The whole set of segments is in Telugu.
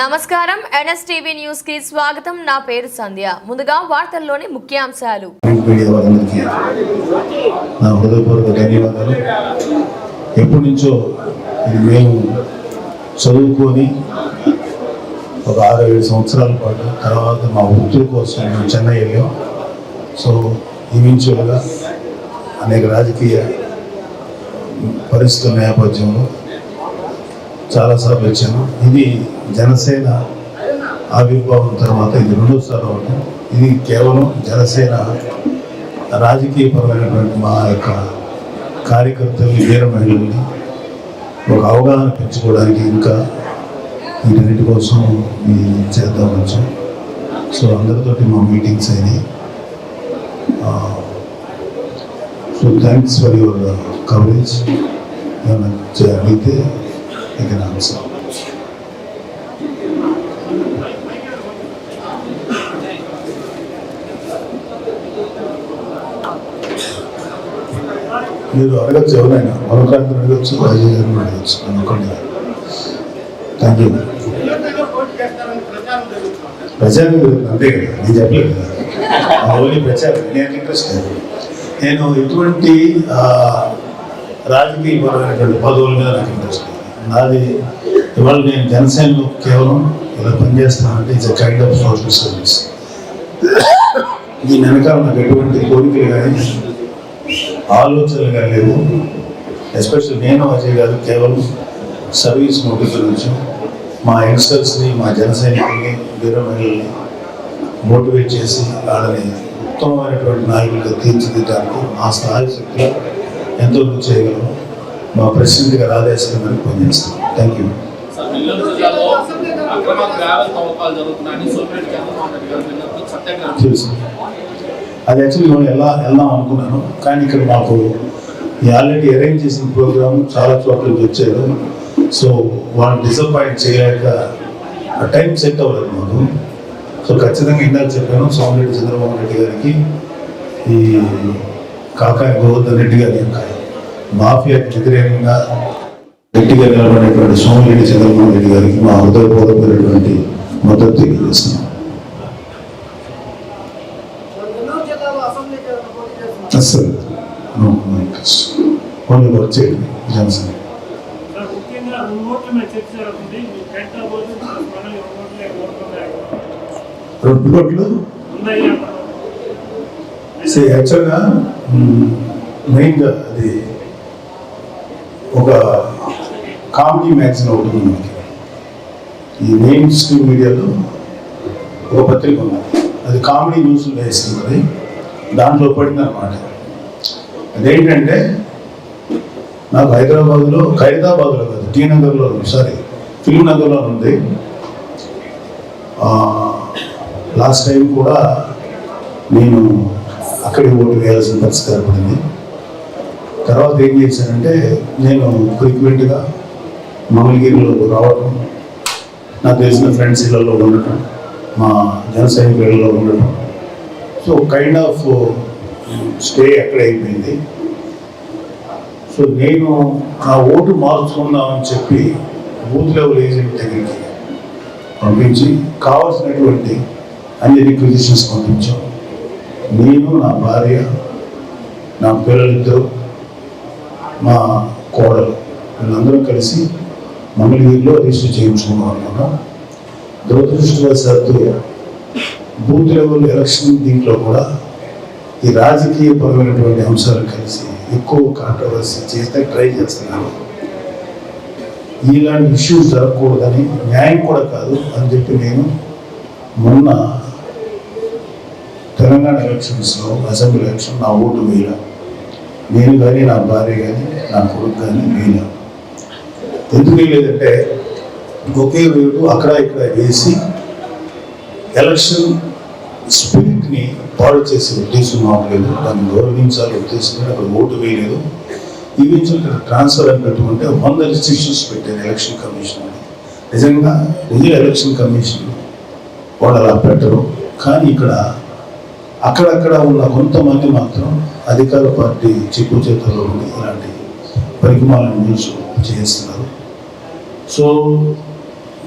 నమస్కారం. ఎన్ఎస్టీవీ న్యూస్కి స్వాగతం. నా పేరు సంధ్య. ముందుగా వార్తల్లోని ముఖ్యాంశాలు. నా హృదయపూర్వక ధన్యవాదాలు. ఎప్పటి నుంచో మేము చదువుకొని ఒక ఆరు ఏడు సంవత్సరాల పాటు తర్వాత మా వృత్తుల కోసం మేము చెన్నై వెళ్ళాం. సో ఈవెన్చువల్గా అనేక రాజకీయ పరిస్థితుల నేపథ్యంలో చాలాసార్లు ఇచ్చాను ఇది జనసేన ఆవిర్భావం తర్వాత ఇది రెండోసారి అవడం ఇది కేవలం జనసేన రాజకీయపరమైనటువంటి మా యొక్క కార్యకర్తలు వీర మహిళల్ని ఒక అవగాహన పెంచుకోవడానికి ఇంకా వీటన్నిటి కోసం ఈ చేద్దాం వచ్చాం. సో అందరితోటి మా మీటింగ్స్ అయినాయి. So thanks for your coverage. ఏమైనా చే- అడిగితే ఇక ఆన్సర్ మీరు అడగచ్చు ఎవరైనా. మరొకరిని అడగచ్చు అజయ్ గారిని అడగచ్చు అనుకోండి థ్యాంక్ యూ ప్రచారం అంతే కదా. నేను చెప్పలేదు కదా. ఓన్లీ ప్రచారం. నేను ఇంట్రెస్ట్ లేదు. నేను ఎటువంటి రాజకీయపరమైనటువంటి పదవుల మీద నాకు ఇంట్రెస్ట్ లేదు. నాది ఇవాళ నేను జనసేనలో కేవలం ఇలా పనిచేస్తున్నానంటే it's kind of social service దీని వెనకాల నాకు ఎటువంటి కోరికలు కానీ ఆలోచనలు కానీ లేవు. ఎస్పెషల్ నేను అజయ్ గారు కేవలం సర్వీస్ మోటివ్ నుంచి మా యంగ్స్టర్స్ని మా జన సైనికుల్ని వీర మహిళల్ని మోటివేట్ చేసి వాళ్ళని ఉత్తమమైనటువంటి నాయకులుగా తీర్చిదిద్దడానికి మా స్థాయి శక్తిలో ఎంతో చేయగలము. మా ప్రెసిడెంట్ గారు ఆదేశాలు మనకి పనిచేస్తాం థ్యాంక్ యూ అది యాక్చువల్లీ నేను ఎలా వెళ్దాం అనుకున్నాను కానీ ఇక్కడ మాకు ఈ ఆల్రెడీ అరేంజ్ చేసిన ప్రోగ్రామ్ చాలా చోట్ల వచ్చారు. సో వాళ్ళు డిసప్పాయింట్ చేయలేక ఆ టైం సెట్ అవ్వలేదు మాకు. సో ఖచ్చితంగా ఇందాక చెప్పాను సోమిరెడ్డి చంద్రబాబు రెడ్డి గారికి ఈ కాకాయ గోవర్ధన్ రెడ్డి గారి యొక్క మాఫియాకి వ్యతిరేకంగా గట్టిగా నిలబడినటువంటి సోమిరెడ్డి చంద్రబాబు రెడ్డి గారికి మా హృదయపూర్వకమైనటువంటి మద్దతు తెలియజేస్తున్నాం. అసలు no no interest only work చేయండి జనసేన. రెండు కోట్లు యాక్చువల్గా మెయిన్గా అది ఒక కామెడీ మ్యాగజైన్ ఒకటి ఉంది. మనకి ఈ మెయిన్ స్ట్రీమ్ మీడియాలో ఒక పత్రిక ఉంది. అది కామెడీ న్యూస్లు వేస్తుంది దాంట్లో పడింది అనమాట అదేంటంటే నాకు హైదరాబాద్లో ఖైదాబాద్లో కాదు టీ నగర్లో సారీ ఫిల్మ్ నగర్లో ఉంది. లాస్ట్ టైం కూడా నేను అక్కడే ఓటు వేయాల్సిన పరిస్థితి ఏర్పడింది. తర్వాత ఏం చేశానంటే నేను ఫ్రీక్వెంట్గా మంగళగిరిలో రావటం నాకు తెలిసిన ఫ్రెండ్స్ ఇళ్ళలో ఉండటం మా జన సైనికులలో ఉండటం. సో కైండ్ ఆఫ్ స్టే అక్కడ అయిపోయింది. సో నేను నా ఓటు మార్చుకుందామని చెప్పి బూత్ లెవెల్ ఏజెంట్ దగ్గరికి పంపించి కావాల్సినటువంటి అన్ని రిక్విజిషన్స్ పంపించాం. నేను నా భార్య నా పిల్లలతో మా కోడలు. వీళ్ళందరూ కలిసి మంగళగిరిలో రిజిస్టర్ చేయించుకున్నాం అనమాట దురదృష్టవశాత్తు బూత్ లెవెల్ ఎలక్షన్ దీంట్లో కూడా ఈ రాజకీయపరమైనటువంటి అంశాలు కలిసి ఎక్కువ కాంట్రవర్సీ చేస్తే ట్రై చేస్తున్నారు. ఇలాంటి ఇష్యూస్ జరగకూడదని న్యాయం కూడా కాదు అని చెప్పి నేను మొన్న తెలంగాణ ఎలక్షన్స్లో అసెంబ్లీ ఎలక్షన్ నా ఓటు వేయడం నేను కానీ నా భార్య కానీ నా కొడుకు కానీ వేయలేం ఎందుకు లేదంటే ఒకే వేడు అక్కడ ఇక్కడ వేసి ఎలక్షన్ స్పిరిట్ని పాడు చేసే ఉద్దేశం మాకు లేదు. దాన్ని గౌరవించాలి ఉద్దేశం లేదు. అక్కడ ఓటు వేయలేదు. ఈవెన్చువల్ ట్రాన్స్ఫర్ అని పెట్టుకుంటే వంద రిస్ట్రిక్షన్స్ పెట్టారు ఎలక్షన్ కమిషన్. నిజంగా రియల్ ఎలక్షన్ కమిషన్ వాళ్ళు అలా పెట్టరు. కానీ ఇక్కడ అక్కడక్కడ ఉన్న కొంతమంది మాత్రం అధికార పార్టీ చిక్కు చేతుల్లో ఉండి ఇలాంటి పరిమాణాలను న్యూస్ చేస్తున్నారు. సో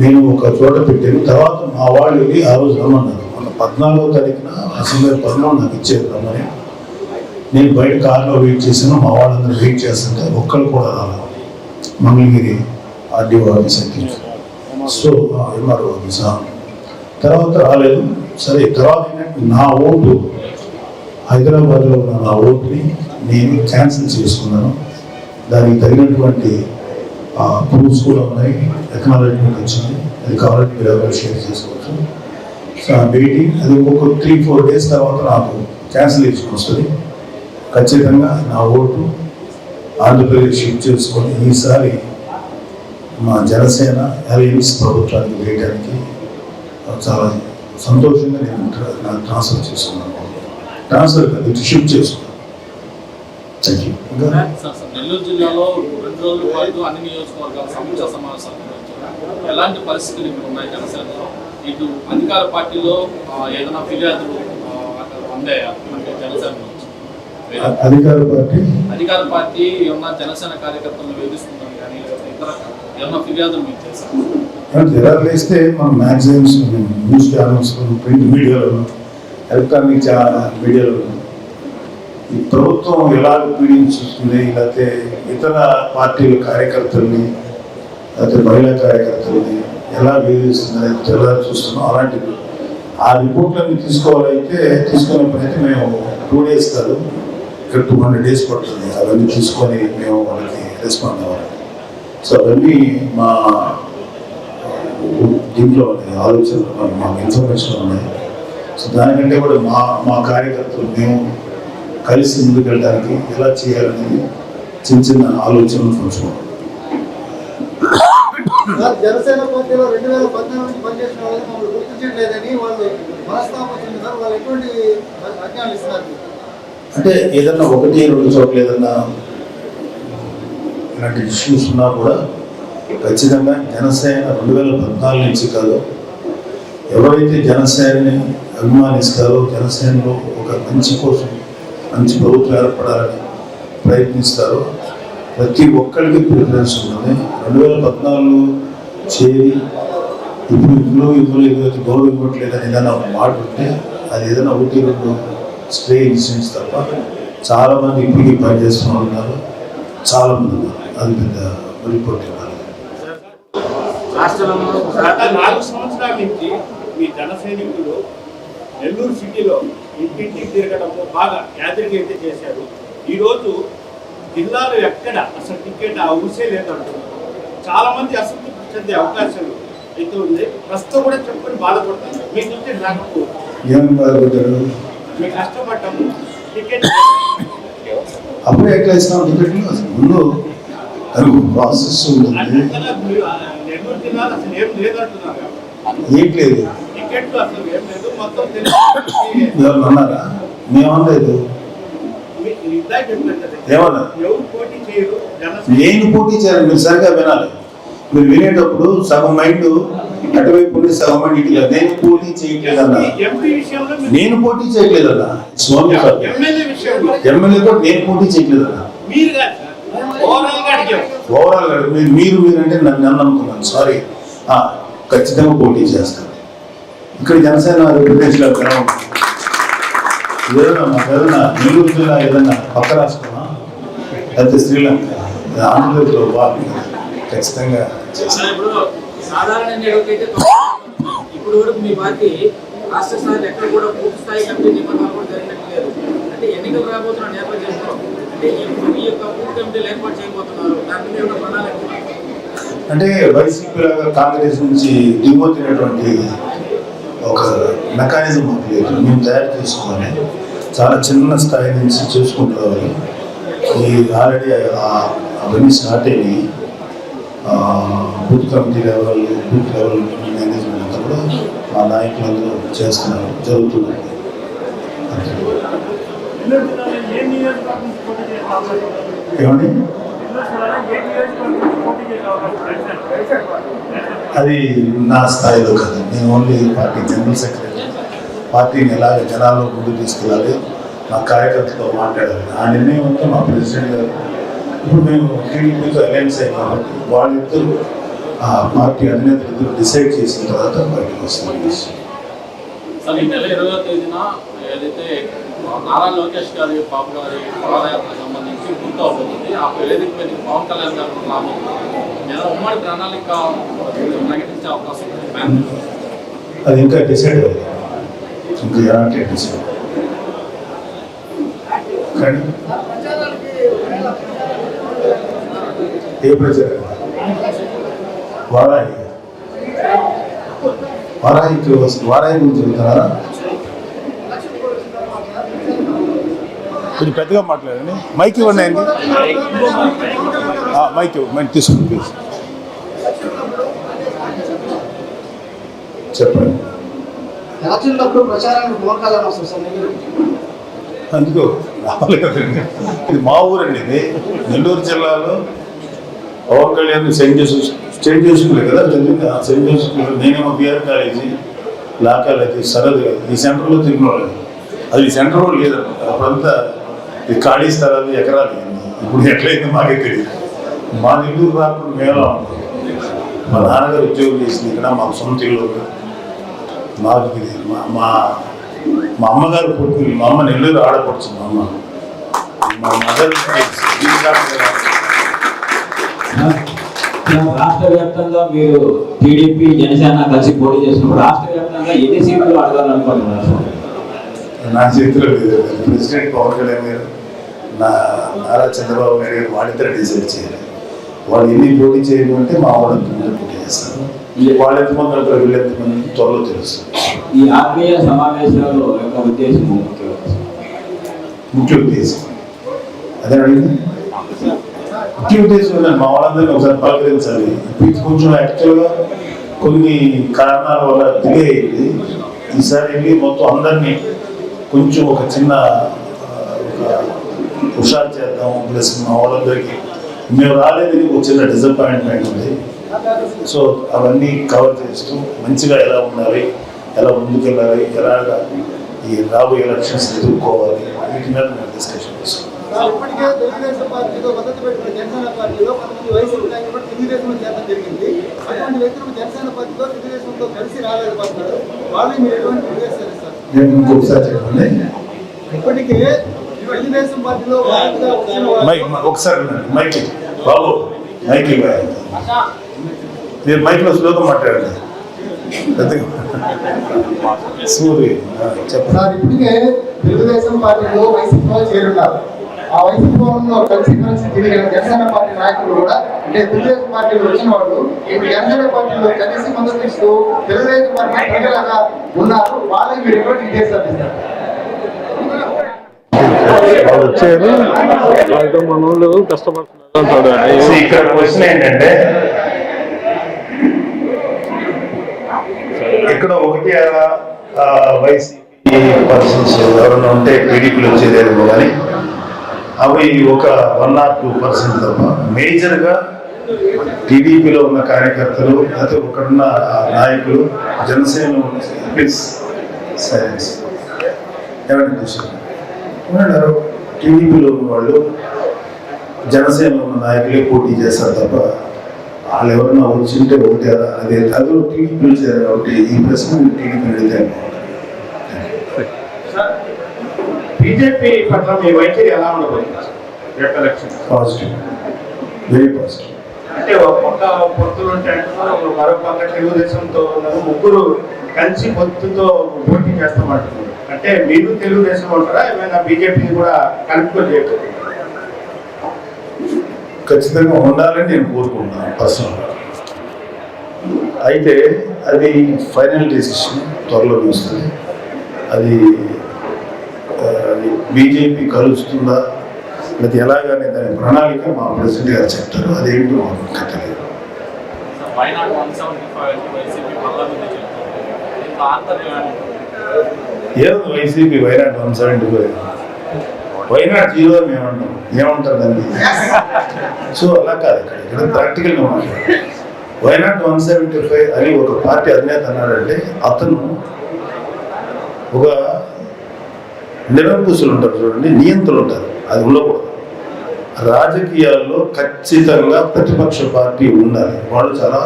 నేను ఒక చోట పెట్టాను. తర్వాత మా వాళ్ళు వెళ్ళి ఆ రోజు రమ్మన్నారు. మన పద్నాలుగో తారీఖున అసెంబ్లీ పద్నాలుగు నాకు ఇచ్చేది రమ్మని. నేను బయట కార్లో వెయిట్ చేశాను. మా వాళ్ళందరూ వెయిట్ చేస్తుంటే ఒక్కరు కూడా రాలేదు. మంగళగిరి ఆర్డీఓ ఆఫీస్ అయితే సో ఎంఆర్ఓ ఆఫీసా తర్వాత రాలేదు. సరే తర్వాత ఏంటంటే నా ఓటు హైదరాబాద్లో ఉన్న నా ఓటుని నేను క్యాన్సిల్ చేసుకున్నాను. దానికి తగినటువంటి ప్రూఫ్స్ కూడా ఉన్నాయి. ఎకనాలజ్మెంట్ వచ్చింది. అది కావాలంటే మీరు ఎవరు షేర్ చేసుకోవచ్చు. సో ఆ మీటింగ్ అది ఒక్కొక్క త్రీ ఫోర్ డేస్ తర్వాత నాకు క్యాన్సిలేషన్ వస్తుంది. ఖచ్చితంగా నా ఓటు ఆంధ్రప్రదేశ్ షిఫ్ట్ చేసుకొని ఈసారి మా జనసేన అలయన్స్ ప్రభుత్వానికి వేయడానికి చాలా సంతోషంగా నేను ట్రాన్స్ఫర్ చేసుకున్నాను. ట్రాన్స్ఫర్ కాదు షిఫ్ట్ చేసుకున్నాను. నెల్లూరు జిల్లాలో రెండు రోజుల పాటు అన్ని నియోజకవర్గాల సమీక్ష సమావేశాలు నిర్వహించారు. ఎలాంటి పరిస్థితులు ఇప్పుడు ఉన్నాయి జనసేనలో? ఇటు అధికార పార్టీలో ఏదైనా ఫిర్యాదులు అందాయా అంటే జనసేన అధికార పార్టీ? అధికార పార్టీ ఏమన్నా జనసేన కార్యకర్తలను వేధిస్తుందని కానీ ఇతర ఏమన్నా ఫిర్యాదులు మీకు చేశారు? జిల్లాలు వేస్తే మనం మ్యాగజైన్స్ న్యూస్ ఛానల్స్ ప్రింట్ మీడియాలో ఎలక్ట్రానిక్ చా- మీడియాలో ఈ ప్రభుత్వం ఎలా పీడించుతుంది లేకపోతే ఇతర పార్టీల కార్యకర్తల్ని లేకపోతే మహిళా కార్యకర్తల్ని ఎలా వేధిస్తుంది ఎలా చూస్తున్నాం అలాంటివి. ఆ రిపోర్ట్లన్నీ తీసుకోవాలైతే తీసుకునే ప్రయత్నం మేము టూ డేస్ కాదు ఇక్కడ టూ హండ్రెడ్ డేస్ పడుతుంది. అవన్నీ తీసుకొని మేము వాళ్ళకి రెస్పాండ్ అవ్వాలి. సో అవన్నీ మా దీంట్లో ఉన్నాయి ఆలోచనలు మాకు ఇన్ఫర్మేషన్ ఉన్నాయి. సో దానికంటే కూడా మా మా కార్యకర్తలు మేము కలిసి ముందుకు వెళ్ళడానికి ఎలా చేయాలనేది చిన్న చిన్న ఆలోచనలు పంచుకోవాలి. సార్, జనసేన పార్టీలో రెండు వేల పద్నాలుగు నుంచి పనిచేసిన వాళ్ళని మమ్మల్ని గుర్తించట్లేదని వాళ్ళు మనస్తాపం వచ్చింది సార్ వాళ్ళు ఎటువంటి అజ్ఞానాలు ఇస్తున్నారు? మీకు? అంటే ఏదన్నా ఒకటి రెండు చోట్ల ఏదన్నా ఇలాంటి ఇష్యూస్ ఉన్నా కూడా ఖచ్చితంగా జనసేన రెండు వేల పద్నాలుగు నుంచి కాదు. ఎవరైతే జనసేనని అభిమానిస్తారో జనసేనలో ఒక మంచి కోసం మంచి ప్రభుత్వం ఏర్పడాలని ప్రయత్నిస్తారో ప్రతి ఒక్కరికి ప్రిఫరెన్స్ ఉంటుంది రెండు వేల పద్నాలుగులో చేరి ఇప్పుడు ఇందులో ఇందులో ఏదైతే గౌరవం ఇవ్వట్లేదని ఏదైనా ఒక మాట ఉంటే అది ఏదైనా ఒకటి రెండు స్ట్రే ఇన్సిడెంట్స్ తప్ప చాలామంది ఇప్పటికీ పనిచేస్తూ ఉన్నారు. చాలా మంది అది పెద్ద రిపోర్ట్ ఇవ్వాలి గత నాలుగు సంవత్సరాల నుంచి మీ జన సైనికులు నెల్లూరు సిటీలో ఇంటింటికి తిరగడము బాగా గ్యాదరింగ్ అయితే చేశారు. ఈరోజు జిల్లాలో ఎక్కడ అసలు టికెట్ ఆ ఊసే లేదంటున్నారు చాలా మంది అసంతృప్తి చెందే అవకాశాలు అయితే ఉంది ప్రస్తుతం కూడా చెప్పుకొని బాధపడుతున్నారు మీ నుంచి నాకు బాధపడ్డారు? మీ కష్టపడ్డాము. టికెట్ అప్పుడే ఎట్లా ఇస్తాం అసలు ముందు ప్రాసెస్ ఏం లేదు. అన్నారా మేమనలేదు ఏమన్నా? నేను పోటీ చేయాలి మీరు సరిగా వినాలి. మీరు వినేటప్పుడు సగం మైండ్ అటువైపు ఉండి సగం మైండ్ ఇటు. నేను పోటీ చేయట్లేదన్నా. నేను పోటీ చేయట్లేదన్నా. స్వామి ఎమ్మెల్యే కూడా నేను పోటీ చేయట్లేదన్నా. ఓవరాల్ మీరు మీరు మీరంటే నన్ను నన్ను అనుకున్నాను. సారీ ఖచ్చితంగా పోటీ చేస్తాను. ఇక్కడ జనసేన ఏదైనా మాకు ఏదైనా నెల్లూరు జిల్లా ఏదైనా పక్క రాష్ట్రమా? లేకపోతే శ్రీలంక? ఆంధ్రప్రదేశ్లో భాగం ఖచ్చితంగా చేస్తాను. సార్, ఇప్పుడు సాధారణ ఎన్నికలకైతే ఇప్పుడు వరకు మీ పార్టీ రాష్ట్ర స్థాయిలో ఎక్కడ కూడా పూర్తి స్థాయి కమిటీ నిబంధనలు కూడా జరిగినట్టు లేదు. అంటే ఎన్నికలు రాబోతున్న నేపథ్యంలో అంటే వైసీపీ లాగా కాంగ్రెస్ నుంచి దిగుమతినటువంటి ఒక మెకానిజం మాకు లేదు. మేము తయారు చేసుకోవాలి చాలా చిన్న స్థాయి నుంచి చేసుకుంటూ ఈ ఆల్రెడీ అవన్నీ స్టార్ట్ అయ్యి booth committee level booth level management అంతా కూడా మా నాయకులందరూ చేస్తున్నారు. జరుగుతున్నారు జనసేన. అది నా స్థాయిలో కాదు. నేను ఓన్లీ పార్టీ జనరల్ సెక్రటరీ పార్టీని ఎలాగ జనాల్లో ముందు తీసుకెళ్ళాలి మా కార్యకర్తతో మాట్లాడాలి. ఆ నిర్ణయం అంతా మా ప్రెసిడెంట్ గారు. ఇప్పుడు మేము టీడీపీతో అలయన్స్ అయ్యాం కాబట్టి వాళ్ళిద్దరు ఆ పార్టీ అధినేతలు డిసైడ్ చేసిన తర్వాత బయటకు వస్తుంది నారా లోకేష్ గారి బాబు గారి పాదయాత్రకు సంబంధించి పూర్తి అవుతుంది. ఆ వేదిక మీద పవన్ కళ్యాణ్ గారు రాబోతున్నారు నేను ఉమ్మడి ప్రణాళిక ప్రకటించే అవకాశం ఉంది. మేనిఫెస్టో. అది ఇంకా డిసైడ్ అవ్వదు ఇంకా ఎలాంటి డిసైడ్ కానీ ఏ ప్రచారం వారాయి వారాయికి వస్తుంది. వారాయి గురించి చెబుతారా కొంచెం పెద్దగా మాట్లాడండి. మైక్ ఇవ్వండి అండి మైక్ ఇవ్వండి తీసుకోండి ప్లీజ్ చెప్పండి. అందుకో రావాలి కదండి. ఇది మా ఊరండి ఇది. నెల్లూరు జిల్లాలో Pawan Kalyan Saint Joseph Saint జోసెఫ్లే కదా చదివింది సెయింట్ జోసెఫ్ నేనేమో బిఆర్ కాలేజీ లా కాలేజీ సరదు ఈ సెంటర్లో తిరిగినోళ్ళు అది ఈ సెంటర్ కూడా లేదన్నమాట అప్పుడంతా ఈ ఖాళీ స్థలాలు ఎకరాలు. ఇప్పుడు ఎట్లయిందో మాకే తెలియదు మా నెల్లూరు రాకుండా మేలో మా నాన్నగారు ఉద్యోగం చేసింది ఇక్కడ మాకు సొంత ఇల్లు. మాకు ఇది మా మా మా అమ్మగారు పుట్టిన మా అమ్మ నెల్లూరు ఆడపడుచు మా అమ్మ. మా మదర్ రాష్ట్ర వ్యాప్తంగా మీరు టీడీపీ జనసేన కలిసి పోటీ చేసినప్పుడు రాష్ట్ర వ్యాప్తంగా ఎన్ని సీట్లు అడగాలనుకుంటున్నారు? నా చేతిలో ప్రెసిడెంట్ పవన్ కళ్యాణ్ గారు నారా చంద్రబాబు నాయుడు గారు వాళ్ళిద్దరు డిసైడ్ చేయాలి. వాళ్ళు ఎన్ని పోటీ చేయమంటే మా వాళ్ళు పోటీ చేస్తారు. వాళ్ళు ఎంతమంది అంటారు వీళ్ళు ఎంతమంది త్వరలో తెలుస్తుంది. ఈ ఆత్మీయ సమావేశాలు యొక్క ఉద్దేశం ముఖ్యం. ఉద్దేశం. అదే అడిగింది ముఖ్య ఉద్దేశం ఏంటంటే మా వాళ్ళందరినీ ఒకసారి పలకరించాలి. ఇది కొంచెం యాక్చువల్గా కొన్ని కారణాల వల్ల డిలే అయింది. ఈసారి వెళ్ళి మొత్తం అందరినీ కొంచెం ఒక చిన్న హుషారు చేద్దాం ప్లస్ మా వాళ్ళందరికీ. మేము రాలేదని ఒక చిన్న డిసప్పాయింట్మెంట్ ఉంది. సో అవన్నీ కవర్ చేస్తూ మంచిగా ఎలా ఉండాలి ఎలా ముందుకెళ్ళాలి ఎలాగా ఈ రాబోయే ఎలక్షన్స్ ఎదుర్కోవాలి వీటి మీద మేము డిస్కషన్ నేను ఇంకొకసారి చెప్పండి. ఇప్పటికే ఒకసారి. మైక్. బాబు మైక్ ఇవ్వాలి మీరు మైక్లో స్లోగా మాట్లాడండి. సార్ ఇప్పటికే తెలుగుదేశం పార్టీలో వైసీపీలో చేరున్నారు. ఆ వైసీపీలో కలిసి కలిసి తిరిగిన జనసేన పార్టీ నాయకులు కూడా అంటే తెలుగుదేశం పార్టీలో వచ్చిన వాళ్ళు జనసేన పార్టీలో కలిసి మద్దతు ఇస్తూ తెలుగుదేశం పార్టీ ప్రజలుగా ఉన్నారు. వాళ్ళకి మీరు ఎటువంటి వాళ్ళు వచ్చారు వాళ్ళతో మన వాళ్ళు కష్టపడుతున్నారు ఇక్కడ క్వశ్చన్ ఏంటంటే ఇక్కడ ఒకటి వైసీపీ పర్సన్స్ ఎవరైనా ఉంటే టీడీపీలో వచ్చేదేమో కానీ అవి ఒక వన్ ఆర్ టూ పర్సెంట్ తప్ప మేజర్గా టీడీపీలో ఉన్న కార్యకర్తలు లేకపోతే ఒకడున్న ఆ నాయకులు జనసేన ప్లీజ్ సైలెన్స్ ఏమంటే చూసారు ఏమన్నారు టీడీపీలో ఉన్న వాళ్ళు జనసేన ఉన్న నాయకులే పోటీ చేస్తారు తప్ప వాళ్ళు ఎవరన్నా వచ్చింటే ఒకటి అదే. అది టీడీపీ చేయాలి కాబట్టి ఈ ప్రశ్న టీడీపీ అడిగితే బీజేపీ పట్ల మీ వైఖరి ఎలా ఉండబోతుంది? రేపు ఎలక్షన్. పాజిటివ్. వెరీ పాజిటివ్ అంటే ఒక పక్క పొత్తులు ఉంటే అంటున్నారు మరో పక్క తెలుగుదేశంతో ఉన్నారు ముగ్గురు కలిసి పొత్తుతో పోటీ చేస్తామంటున్నారు. అంటే మీరు తెలుగుదేశం ఉంటారా? ఏమైనా బీజేపీ కూడా కలుపుకొని చేయబోతున్నారు ఖచ్చితంగా ఉండాలని నేను కోరుకుంటున్నాను పర్సనల్గా. అయితే అది ఫైనల్ డెసిషన్ త్వరలో వస్తుంది. అది అది బీజేపీ కలుస్తుందా? అది ఎలాగనే దాని ప్రణాళిక మా ప్రెసిడెంట్ గారు చెప్తారు. అదేంటో మాకు ఇంకా ఏదో YCP why not one seventy five why not zero ఏమంటాం? ఏమంటారు దాన్ని? సో అలా కాదు ఇక్కడ. ఇక్కడ ప్రాక్టికల్గా మాట్లాడాలి వైనాట్ వన్ సెవెంటీ ఫైవ్ అని ఒక పార్టీ అధినేత అన్నాడంటే అతను ఒక నిరంకుశులు ఉంటారు చూడండి నియంత్రులు ఉంటారు. అది ఉండకూడదు. రాజకీయాల్లో ఖచ్చితంగా ప్రతిపక్ష పార్టీ ఉండాలి. వాళ్ళు చాలా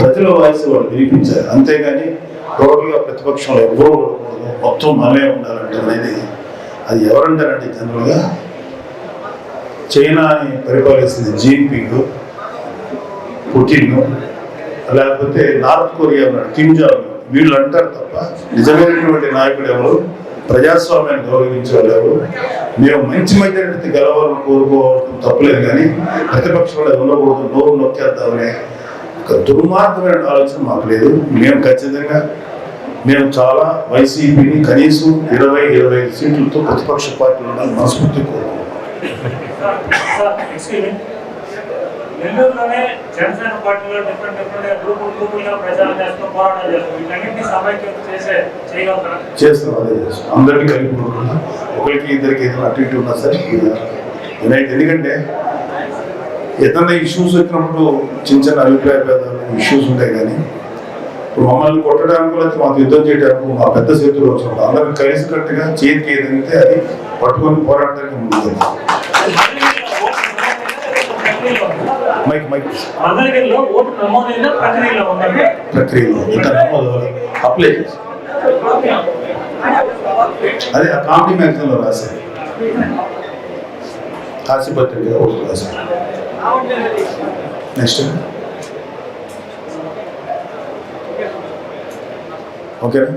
ప్రజల వాయిస్ వాళ్ళు వినిపించారు అంతేగాని టోటల్గా ప్రతిపక్షంలో ఎవరు మొత్తం మనమే ఉండాలంటే అనేది అది ఎవరంటారంటే జనరల్గా చైనాని పరిపాలిస్తుంది జీన్పింగ్ పుటిన్ లేకపోతే నార్త్ కొరియా ఉన్నాడు కిమ్ జాంగ్. వీళ్ళు అంటారు తప్ప నిజమైనటువంటి నాయకుడు ఎవరు? ప్రజాస్వామ్యాన్ని గౌరవించే వాళ్ళు మేము మంచి మెజారిటీ గెలవాలని కోరుకోవడం తప్పలేదు కానీ ప్రతిపక్షంలో ఉండకూడదు నోరు నొక్కేద్దామనే ఒక దుర్మార్గమైన ఆలోచన మాకు లేదు. మేము ఖచ్చితంగా మేము చాలా వైసీపీని కనీసం ఇరవై ఇరవై ఐదు సీట్లతో ప్రతిపక్ష పార్టీలు ఉండాలని మనస్ఫూర్తి కోరుకుంటున్నాం. నెల్లూరులోనే జనసేన పార్టీలో డిఫరెంట్ డిఫరెంట్ గ్రూపులు గ్రూపులుగా ప్రచారం చేస్తూ పోరాటం చేస్తూ వీటన్నింటినీ సమైక్యం చేసే చేయగలుగుతారా? చేస్తాం అదే చేస్తాం. అందరినీ కలిపి ఒకరికి ఇద్దరికి ఏదైనా అటు ఇటు ఉన్నా సరే ఎందుకంటే ఏదైనా ఇష్యూస్ వచ్చినప్పుడు చిన్న చిన్న అభిప్రాయ భేదాలు ఇష్యూస్ ఉంటాయి కానీ మమ్మల్ని కొట్టడానికి లేకపోతే మాకు యుద్ధం చేయడానికి మా పెద్ద చేతులు వచ్చినప్పుడు అందరం కలిసి కట్టుగా చేతికి ఏదంటే అది పట్టుకొని పోరాడడానికి మైక్ మైక్. ప్రక్రియలో ఇంకా నమోదు అప్లై చేసి. అదే ఆ కామెడీ మ్యాగజైన్లో రాశారు. హాస్యపత్రిక ఒకటి రాశారు. నెక్స్ట్. ఓకేనా